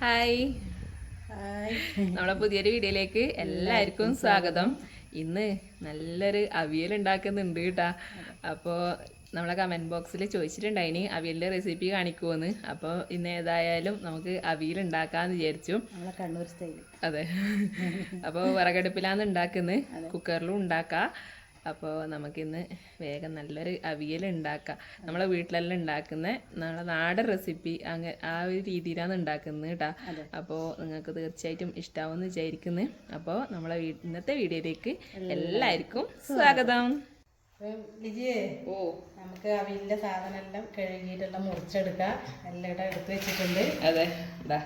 Hi hi നമ്മളെ പുതിയൊരു വീഡിയോയിലേക്ക് എല്ലാവർക്കും സ്വാഗതം. ഇന്ന് നല്ലൊരു അവിയൽ ഉണ്ടാക്കുന്നുണ്ട് കേട്ടാ. അപ്പോൾ നമ്മളെ കമന്റ് ബോക്സിൽ ചോദിച്ചിട്ടുണ്ടായിനി അവിയലിന്റെ റെസിപ്പി കാണിക്കുമെന്ന് അപ്പോൾ ഇന്ന് ഏതായാലും നമുക്ക് അവിയൽ ഉണ്ടാക്കാമെന്ന് വിചാരിച്ചു. കണ്ണൂർ സ്റ്റൈൽ അതെ. അപ്പോൾ വിറകടുപ്പിലാണ് ഉണ്ടാക്കുന്നത് കുക്കറിലും ഉണ്ടാക്കാം. അപ്പോൾ നമുക്കിന്ന് വേഗം നല്ലൊരു അവിയൽ ഉണ്ടാക്കാം. നമ്മളെ വീട്ടിലെല്ലാം ഉണ്ടാക്കുന്ന. നമ്മളെ നാടൻ റെസിപ്പി അങ്ങ് ആ ഒരു രീതിയിലാണ് ഉണ്ടാക്കുന്നത് കേട്ടോ അപ്പോൾ നിങ്ങൾക്ക് തീർച്ചയായിട്ടും ഇഷ്ടാവുമെന്ന് വിചാരിക്കുന്നു. അപ്പോൾ നമ്മളെ ഇന്നത്തെ വീഡിയോയിലേക്ക് എല്ലാവർക്കും സ്വാഗതം. ലിജിയെ ഓ. നമുക്ക് അവിയലിന്റെ സാധനമെല്ലാം കഴുകിയിട്ടെല്ലാം മുറിച്ചെടുക്കാം. എല്ലാം ഇവിടെ എടുത്ത് വെച്ചിട്ടുണ്ട്. അതെ. ഇതാ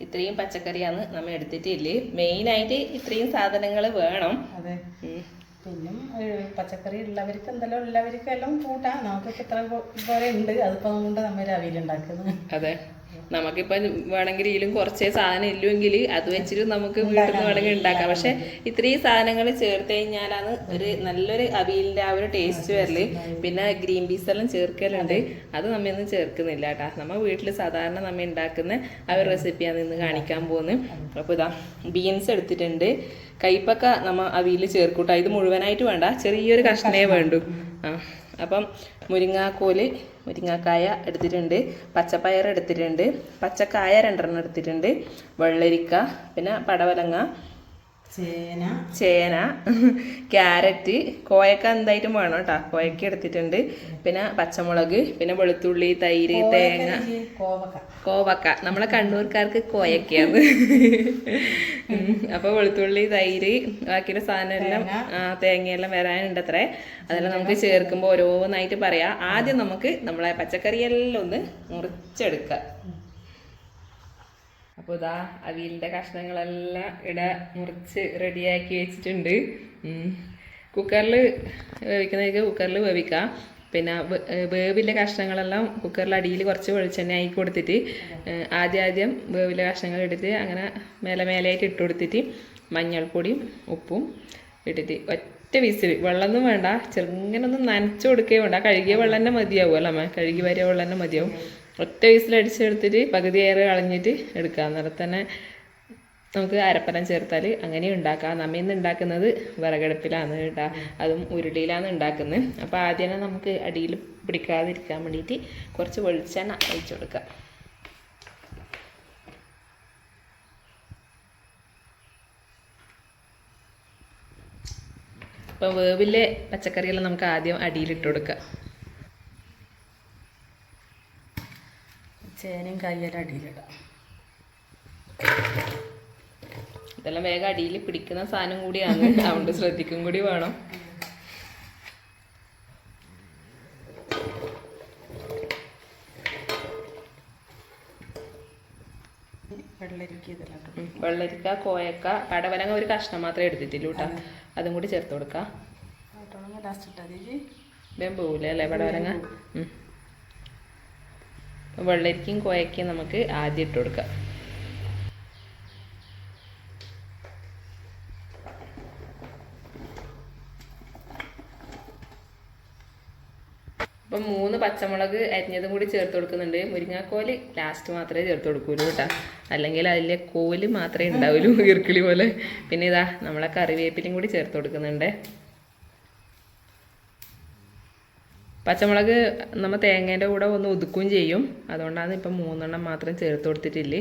ഇത്രയും പച്ചക്കറിയാണ് നമ്മൾ എടുത്തിട്ടില്ലേ? മെയിനായിട്ട് ഇത്രയും സാധനങ്ങൾ വേണം. അതെ. പച്ചക്കറി ഉള്ളവർക്ക് എന്തെല്ലാം ഉള്ളവർക്ക് എല്ലാം കൂട്ടാം. നമുക്കിപ്പോൾ ഇത്ര പോലെ ഉണ്ട്. അതിപ്പോൾ അതുകൊണ്ട് നമ്മൾ രാവിലെ ഉണ്ടാക്കുന്നു ഉണ്ടാക്കുന്നത്. അതെ. നമുക്കിപ്പം വേണമെങ്കിൽ ഇതിലും കുറച്ചേ സാധനം ഇല്ലെങ്കിൽ അത് വെച്ചിട്ട് നമുക്ക് വീട്ടിൽ നിന്ന് വേണമെങ്കിൽ ഉണ്ടാക്കാം. പക്ഷെ ഇത്രയും സാധനങ്ങൾ ചേർത്ത് കഴിഞ്ഞാലാണ് ഒരു നല്ലൊരു അവിയലിന്റെ ആ ഒരു ടേസ്റ്റ് വരൽ. പിന്നെ ഗ്രീൻ പീസ് എല്ലാം ചേർക്കലുണ്ട്. അത്. നമ്മയൊന്നും ചേർക്കുന്നില്ല കേട്ടാ. നമ്മ വീട്ടിൽ സാധാരണ നമ്മൾ ഉണ്ടാക്കുന്ന ആ ഒരു റെസിപ്പിയാണ് ഇന്ന് കാണിക്കാൻ പോകുന്നത്. അപ്പോൾ ഇതാ ബീൻസ് എടുത്തിട്ടുണ്ട്. കൈപ്പക്ക നമ്മൾ അവിയിൽ ചേർക്കൂട്ടോ. ഇത് മുഴുവനായിട്ട് വേണ്ട. ചെറിയൊരു കഷ്ണേ വേണ്ടു. ആ അപ്പം മുരിങ്ങാക്കോൽ മുരിങ്ങാക്കായ എടുത്തിട്ടുണ്ട്. പച്ചപ്പയർ എടുത്തിട്ടുണ്ട്. പച്ചക്കായ രണ്ടെണ്ണം എടുത്തിട്ടുണ്ട്. വെള്ളരിക്ക പിന്നെ പടവലങ്ങ ചേന. ചേന ക്യാരറ്റ് കോയക്ക എന്തായിട്ടും വേണം കേട്ടോ കോയക്ക എടുത്തിട്ടുണ്ട്. പിന്നെ പച്ചമുളക് പിന്നെ വെളുത്തുള്ളി തൈര് തേങ്ങ. കോവക്ക. നമ്മളെ കണ്ണൂർക്കാർക്ക് കോയക്കയാണ്. അപ്പോൾ അപ്പൊ വെളുത്തുള്ളി തൈര് ബാക്കിയുള്ള സാധനം എല്ലാം ആ, തേങ്ങയെല്ലാം വരാനുണ്ട് അത്രേ അതെല്ലാം നമുക്ക് ചേർക്കുമ്പോൾ ഓരോന്നായിട്ട് പറയാം. ആദ്യം നമുക്ക് നമ്മളെ പച്ചക്കറിയെല്ലാം ഒന്ന് മുറിച്ചെടുക്കാം. അപ്പോൾ ഇതാ അവിയലിന്റെ കഷ്ണങ്ങളെല്ലാം ഇട മുറിച്ച് റെഡിയാക്കി വെച്ചിട്ടുണ്ട്. കുക്കറിൽ വേവിക്കുന്നതൊക്കെ കുക്കറിൽ വേവിക്കാം. പിന്നെ വേവിലെ കഷ്ണങ്ങളെല്ലാം കുക്കറിൽ അടിയിൽ കുറച്ച് വെളിച്ചെണ്ണ ആക്കി കൊടുത്തിട്ട് ആദ്യം ആദ്യം വേവിലെ കഷ്ണങ്ങൾ എടുത്ത് അങ്ങനെ മേലെ മേലെയായിട്ട് ഇട്ട് കൊടുത്തിട്ട് മഞ്ഞൾപ്പൊടിയും ഉപ്പും ഇട്ടിട്ട് ഒറ്റ വിസിൽ. വെള്ളമൊന്നും വേണ്ട. ചെറുങ്ങനെ ഒന്ന് നനച്ചു കൊടുക്കുകയും വേണ്ട. കഴുകിയ വെള്ളം തന്നെ മതിയാവും അല്ലേ കഴുകി വരിയ വെള്ളം തന്നെ മതിയാവും. ഒറ്റ വീസിൽ അടിച്ചെടുത്തിട്ട് പകുതി ഏറെ കളഞ്ഞിട്ട് എടുക്കുക അന്നേരം തന്നെ നമുക്ക് അരപ്പനം ചേർത്താൽ അങ്ങനെ ഉണ്ടാക്കാം. നമ്മ ഇന്ന് ഉണ്ടാക്കുന്നത് വിറകടുപ്പിലാണ് കേട്ടോ. അതും ഉരുളിയിലാണ് ഉണ്ടാക്കുന്നത്. അപ്പോൾ ആദ്യം നമുക്ക് അടിയിൽ പിടിക്കാതിരിക്കാൻ വേണ്ടിയിട്ട് കുറച്ച് വെളിച്ചെണ്ണ ഒഴിച്ചു കൊടുക്കുക അപ്പോൾ വേവിലെ പച്ചക്കറിയെല്ലാം നമുക്ക് ആദ്യം അടിയിലിട്ട് കൊടുക്കാം. ചേനയും കായെല്ലാം അടിയിലിടാം. ഇതെല്ലാം വേഗം അടിയിൽ പിടിക്കുന്ന സാധനം കൂടിയാണ്. അതുകൊണ്ട് ശ്രദ്ധിക്കും കൂടി വേണം. വെള്ളരിക്ക. കോയക്ക പടവലങ്ങ ഒരു കഷ്ണം മാത്രമേ എടുത്തിട്ടില്ല കേട്ടോ അതും കൂടി ചേർത്ത് കൊടുക്കാം. പോവില്ല അല്ലേ പടവലങ്ങ ഉം. കോയക്കും നമുക്ക് ആദ്യം ഇട്ട് കൊടുക്കാം. അപ്പം മൂന്ന് പച്ചമുളക് അരിഞ്ഞതും കൂടി ചേർത്ത് കൊടുക്കുന്നുണ്ട്. മുരിങ്ങാക്കോൽ ലാസ്റ്റ് മാത്രമേ ചേർത്ത് കൊടുക്കൂലൂ കേട്ടോ. അല്ലെങ്കിൽ അതിലെ കോൽ മാത്രമേ ഉണ്ടാവുള്ളൂ ഈർക്കിളി പോലെ. പിന്നെ ഇതാ നമ്മളെ കറിവേപ്പിലയും കൂടി ചേർത്ത് കൊടുക്കുന്നുണ്ട്. പച്ചമുളക് നമ്മൾ തേങ്ങേന്റെ കൂടെ ഒന്ന് ഒതുക്കുകയും ചെയ്യും. അതുകൊണ്ടാണ് ഇപ്പം മൂന്നെണ്ണം മാത്രം ചേർത്ത് കൊടുത്തിട്ടില്ലേ.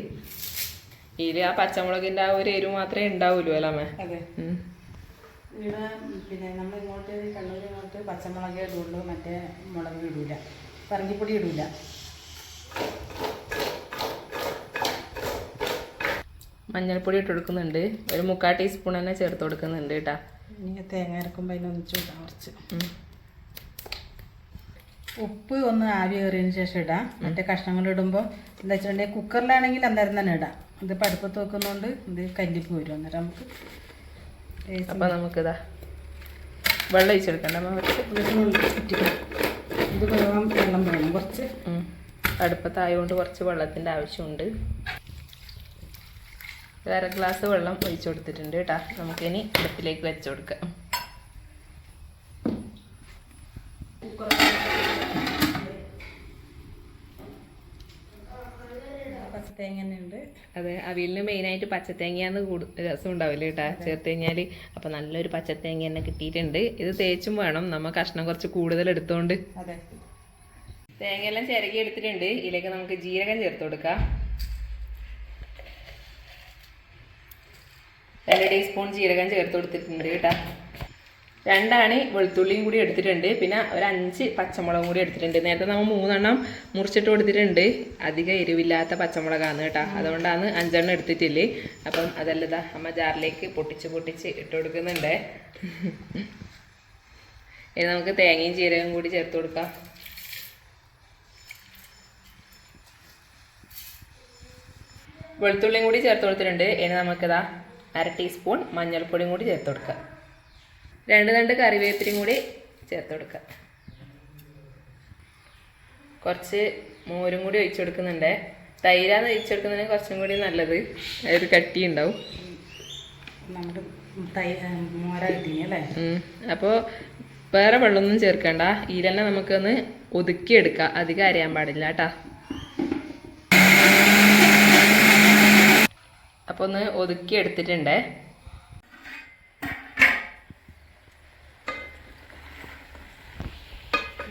ഇതിൽ ആ പച്ചമുളകിന്റെ ആ ഒരു എരിവ് മാത്രമേ ഉണ്ടാവുള്ളൂ അല്ലേ അമ്മേ? ഇവിടെ പിന്നെ നമ്മൾ ഇങ്ങോട്ട് കണ്ണൂർ ഇങ്ങോട്ട് പച്ചമുളകേ ഇടുള്ളൂ മറ്റേ മുളക് ഇടൂല. പറങ്കിപ്പൊടി ഇടൂല. മഞ്ഞൾപ്പൊടി ഇട്ട് കൊടുക്കുന്നുണ്ട്. ഒരു മുക്കാൽ ടീസ്പൂൺ തന്നെ ചേർത്ത് കൊടുക്കുന്നുണ്ട് കേട്ടോ. തേങ്ങ ഇറക്കുമ്പോൾ അതിനൊന്നിച്ച് കുറച്ച്. ഉപ്പ് ഒന്ന് ആവി കയറിയതിന് ശേഷം ഇടാം. മറ്റേ കഷ്ണങ്ങൾ ഇടുമ്പോൾ എന്താ വെച്ചിട്ടുണ്ടെങ്കിൽ കുക്കറിലാണെങ്കിൽ അന്നേരം തന്നെ ഇടാം. ഇത് പടുപ്പത്ത് വെക്കുന്നതുകൊണ്ട് ഇത് കല്ലിപ്പ് വരും. അന്നേരം നമുക്ക് അപ്പം നമുക്കിതാ വെള്ളം ഒഴിച്ചെടുക്കണ്ട ഇത് വെള്ളം വേണം. കുറച്ച്. അടുപ്പത്തായതുകൊണ്ട് കുറച്ച് വെള്ളത്തിന്റെ ആവശ്യമുണ്ട്. അര ഗ്ലാസ് വെള്ളം ഒഴിച്ചു കൊടുത്തിട്ടുണ്ട് കേട്ടോ. നമുക്കിനി അടുപ്പിലേക്ക് വെച്ചു കൊടുക്കാം. പച്ച തേങ്ങ തന്നെ ഉണ്ട് അതെ അവിയലിന് മെയിനായിട്ട് പച്ചത്തേങ്ങയാന്ന് കൂടു രസം ഉണ്ടാവില്ല കേട്ടാ. ചേർത്ത് കഴിഞ്ഞാൽ അപ്പോൾ നല്ലൊരു പച്ചത്തേങ്ങ തന്നെ കിട്ടിയിട്ടുണ്ട്. ഇത് തേച്ചും വേണം. നമ്മ കഷ്ണം കുറച്ച് കൂടുതൽ എടുത്തോണ്ട്. തേങ്ങ എല്ലാം ചിരകി എടുത്തിട്ടുണ്ട്. ഇതിലേക്ക് നമുക്ക് ജീരകം ചേർത്ത് കൊടുക്കാം. രണ്ട് ടീസ്പൂൺ ജീരകം ചേർത്ത് കൊടുത്തിട്ടുണ്ട് കേട്ടാ. രണ്ടാണ് വെളുത്തുള്ളിയും കൂടി എടുത്തിട്ടുണ്ട്. പിന്നെ ഒരു അഞ്ച് പച്ചമുളകും കൂടി എടുത്തിട്ടുണ്ട്. നേരത്തെ നമ്മൾ മൂന്നെണ്ണം മുറിച്ചിട്ട് കൊടുത്തിട്ടുണ്ട്. അധികം എരിവില്ലാത്ത പച്ചമുളകാണ് കേട്ടോ. അതുകൊണ്ടാണ് അഞ്ചെണ്ണം എടുത്തിട്ടില്ലേ. അപ്പം അതെല്ലാം ഇതാ അമ്മ ജാറിലേക്ക് പൊട്ടിച്ച് പൊട്ടിച്ച് ഇട്ട് കൊടുക്കുന്നുണ്ട്. ഇനി നമുക്ക് തേങ്ങയും ജീരകവും കൂടി ചേർത്ത് കൊടുക്കാം. വെളുത്തുള്ളിയും കൂടി ചേർത്ത് കൊടുത്തിട്ടുണ്ട്. ഇനി നമുക്കിതാ അര ടീസ്പൂൺ മഞ്ഞൾപ്പൊടിയും കൂടി ചേർത്ത് കൊടുക്കാം. രണ്ട് രണ്ട് കറിവേപ്പിലയും കൂടി ചേർത്ത് കൊടുക്കുക. കുറച്ച് മോരും കൂടി ഒഴിച്ചു കൊടുക്കുന്നുണ്ട്. തൈരാന്ന് ഒഴിച്ചു കൊടുക്കുന്നതിന് കുറച്ചും കൂടി നല്ലത്. ഒരു കട്ടി ഉണ്ടാവും. അപ്പോൾ വേറെ വെള്ളമൊന്നും ചേർക്കണ്ട. ഇതിലെന്നെ നമുക്കൊന്ന് ഒതുക്കിയെടുക്കാം. അധികം അരയാൻ പാടില്ല കേട്ടാ. അപ്പോൾ ഒന്ന് ഒതുക്കി എടുത്തിട്ടുണ്ടേ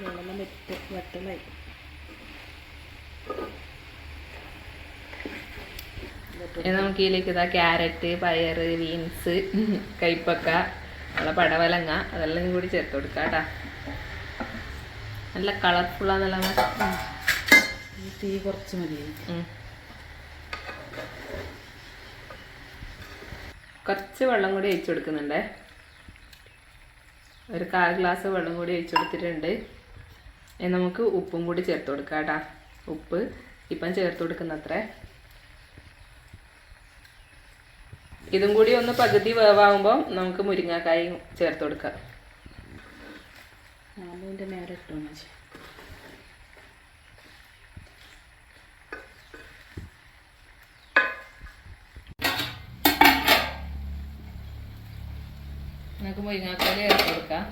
വെള്ളം വെട്ട് വെട്ടലായി. നമുക്ക് ഇതിലേക്ക് ഇതാ ക്യാരറ്റ് പയർ ബീൻസ് കൈപ്പക്ക നമ്മളെ പടവലങ്ങ അതെല്ലാം കൂടി ചേർത്ത് കൊടുക്കാട്ടാ നല്ല കളർഫുള്ളാന്നല്ല തീ കുറച്ച് മതി. കുറച്ച് വെള്ളം കൂടി ഒഴിച്ചു കൊടുക്കുന്നുണ്ടേ. ഒരു കാൽ ഗ്ലാസ് വെള്ളം കൂടി ഒഴിച്ചു കൊടുത്തിട്ടുണ്ട്. നമുക്ക് ഉപ്പും കൂടി ചേർത്ത് കൊടുക്കാം കേട്ടോ. ഉപ്പ് ഇപ്പം ചേർത്ത് കൊടുക്കുന്നത്രേ. ഇതും കൂടി ഒന്ന് പകുതി വേവാകുമ്പോൾ നമുക്ക് മുരിങ്ങാക്കായി ചേർത്ത് കൊടുക്കാം. ഇട്ടു നമുക്ക് മുരിങ്ങാക്കായി ചേർത്ത് കൊടുക്കാം.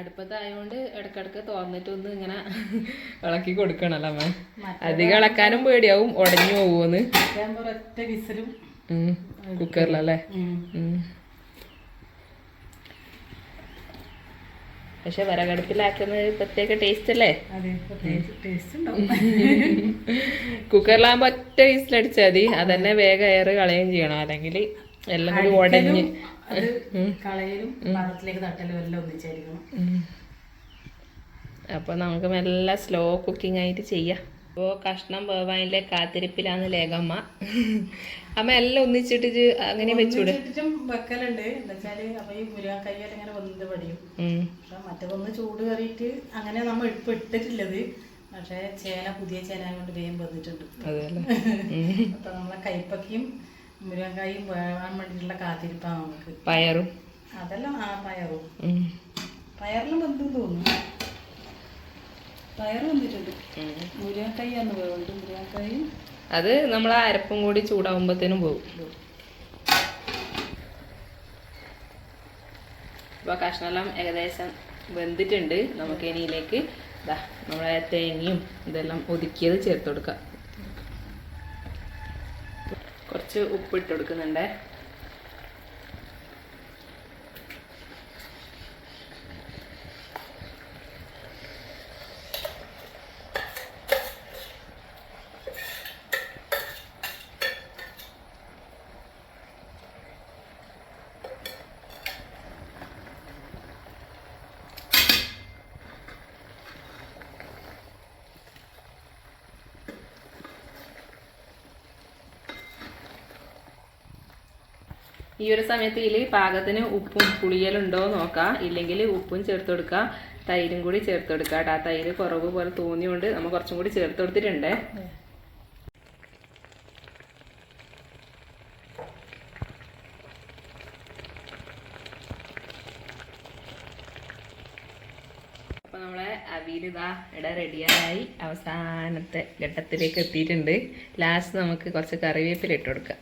അടുപ്പത്തായതുകൊണ്ട് ഇടക്കിടക്ക് തുറന്നിട്ട് ഒന്ന് ഇങ്ങനെ ഇളക്കി കൊടുക്കണല്ലോ അമ്മ. അധികം ഇളക്കാനും പേടിയാവും ഉടഞ്ഞു ഉം. കുക്കറിലല്ലേ. പക്ഷെ വിറകടുപ്പിലാക്കുന്നത് പ്രത്യേക ടേസ്റ്റ് അല്ലേ? കുക്കറിലാകുമ്പോ ഒറ്റ വിസിലടിച്ചാൽ മതി. അതന്നെ വേഗം എയർ കളയുകയും ചെയ്യണം. അല്ലെങ്കിൽ എല്ലാം കൂടി ഉടഞ്ഞ്. അത് കളയലും പാത്രത്തിലേക്ക് തട്ടലും എല്ലാം ഒന്നിച്ചായിരിക്കണം ഉം. അപ്പൊ നമുക്ക് നല്ല സ്ലോ കുക്കിംഗ് ആയിട്ട് ചെയ്യാം. അപ്പോൾ കഷ്ണം വേവാനിലെ കാത്തിരിപ്പിലാണ് ലേഖമ്മ. അമ്മ എല്ലാം ഒന്നിച്ചിട്ട് അങ്ങനെ വെച്ചൂടെ? ചുറ്റും വെക്കലുണ്ട്. മറ്റൊന്ന് അപ്പൊ ഈ ഇങ്ങനെ വന്നത് പടിയും മറ്റേതൊന്ന് ചൂട് കറിയിട്ട് അങ്ങനെ നമ്മൾ ഇപ്പൊ ഇട്ടിട്ടുള്ളത് പക്ഷേ ചേന പുതിയ ചേന കൊണ്ട് വേഗം വന്നിട്ടുണ്ട്. അപ്പൊ നമ്മളെ കൈപ്പക്കയും മുരുകക്കായും വേവാൻ വേണ്ടിയിട്ടുള്ള കാത്തിരിപ്പാണ് നമുക്ക്. പയറും. അതെല്ലാം ആ പയറും. പയറിലും ബന്ധം തോന്നുന്നു. പയർ വന്നിട്ടുണ്ട്. അന്ന് വേവുണ്ട് മുരുകക്കായും അത് നമ്മൾ അരപ്പും കൂടി ചൂടാവുമ്പോഴത്തേനും പോകും അപ്പോൾ കഷ്ണമെല്ലാം ഏകദേശം വെന്തിട്ടുണ്ട്. നമുക്ക് ഇനിയിലേക്ക് ഇതാ നമ്മളെ തേങ്ങയും ഇതെല്ലാം ഒതുക്കിയത് ചേർത്ത് കൊടുക്കാം. കുറച്ച് ഉപ്പ് ഇട്ട് ഈ ഒരു സമയത്ത് ഇതിൽ പാകത്തിന് ഉപ്പും പുളിയലുണ്ടോ നോക്കാം. ഇല്ലെങ്കിൽ ഉപ്പും ചേർത്ത് കൊടുക്കുക തൈരും കൂടി ചേർത്ത് കൊടുക്കുക കേട്ടോ. ആ തൈര് കുറവ് പോലെ തോന്നിയോണ്ട് നമ്മൾ കുറച്ചും കൂടി ചേർത്ത് കൊടുത്തിട്ടുണ്ട്. അപ്പോൾ നമ്മളെ റെഡിയായി. അവസാനത്തെ ഘട്ടത്തിലേക്ക് എത്തിയിട്ടുണ്ട്. ലാസ്റ്റ് നമുക്ക് കുറച്ച് കറിവേപ്പില ഇട്ട് കൊടുക്കാം.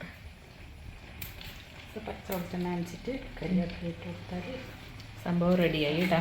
പച്ച വെളിച്ചെണ്ണ അണിച്ചിട്ട് കരിവേപ്പില ഇട്ട് കൊടുത്താൽ സംഭവം റെഡിയായി കേട്ടോ.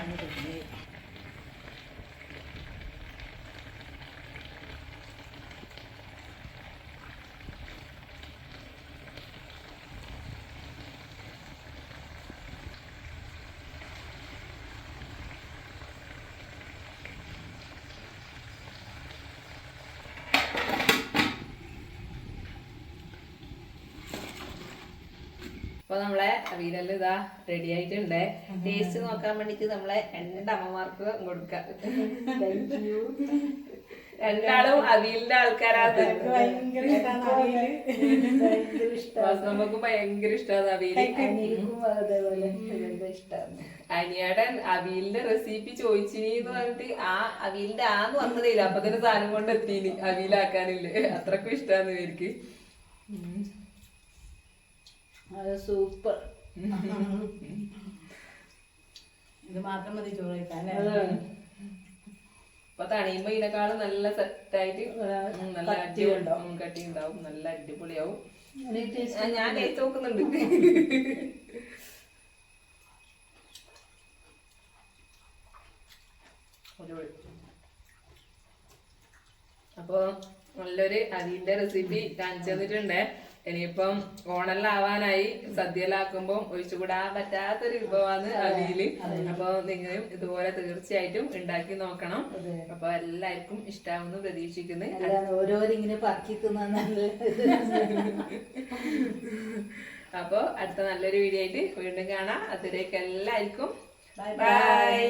അപ്പൊ നമ്മളെ അവിയലെല്ലാം ഇതാ റെഡി ആയിട്ടുണ്ട്. ടേസ്റ്റ് നോക്കാൻ വേണ്ടിട്ട് നമ്മളെ രണ്ട് അമ്മമാർക്ക് കൊടുക്കാം. രണ്ടാളും അവിയലിന്റെ ആൾക്കാരാണ് ഇഷ്ടമാണ് നമുക്ക് ഭയങ്കര ഇഷ്ടമാണ് അവിയൽ അനിയാടൻ അവിയലിന്റെ റെസിപ്പി ചോദിച്ചിനി എന്ന് പറഞ്ഞിട്ട് ആ അവിയലിന്റെ ആന്ന് വന്നതേയില്ല അപ്പൊ തന്നെ സാധനം കൊണ്ട് എത്തിയിനി അവിയലാക്കാനില്ലേ. അത്രക്കും ഇഷ്ടാന്ന് ഇവർക്ക്. സൂപ്പർ. ഇത് മാത്രം മതി ചോറ് കഴിക്കാൻ അപ്പൊ തണിയുമ്പോ ഇതിനെക്കാളും നല്ല സെറ്റായിട്ട് നല്ല അടിപൊളി ഉം, കട്ടി ഉണ്ടാവും. നല്ല അടിപൊളിയാവും. ഞാൻ ടേസ്റ്റ് നോക്കുന്നുണ്ട്. അപ്പോൾ അപ്പൊ നല്ലൊരു അതിന്റെ റെസിപ്പി കാണിച്ചു തന്നിട്ടുണ്ട്. ഇനിയിപ്പം ഓണെല്ലാം ആവാനായി സദ്യയിലാക്കുമ്പോ ഒഴിച്ചുകൂടാൻ പറ്റാത്തൊരു വിഭവമാണ് അവിയിൽ. അപ്പൊ നിങ്ങളും ഇതുപോലെ തീർച്ചയായിട്ടും ഉണ്ടാക്കി നോക്കണം. അപ്പൊ എല്ലാവർക്കും ഇഷ്ടാവുമെന്ന് പ്രതീക്ഷിക്കുന്നു. ഓരോരിങ്ങനെ തിന്നാൻ അപ്പൊ അടുത്ത നല്ലൊരു വീഡിയോ ആയിട്ട് വീണ്ടും കാണാം. അതിലേക്ക് എല്ലാവർക്കും ബൈ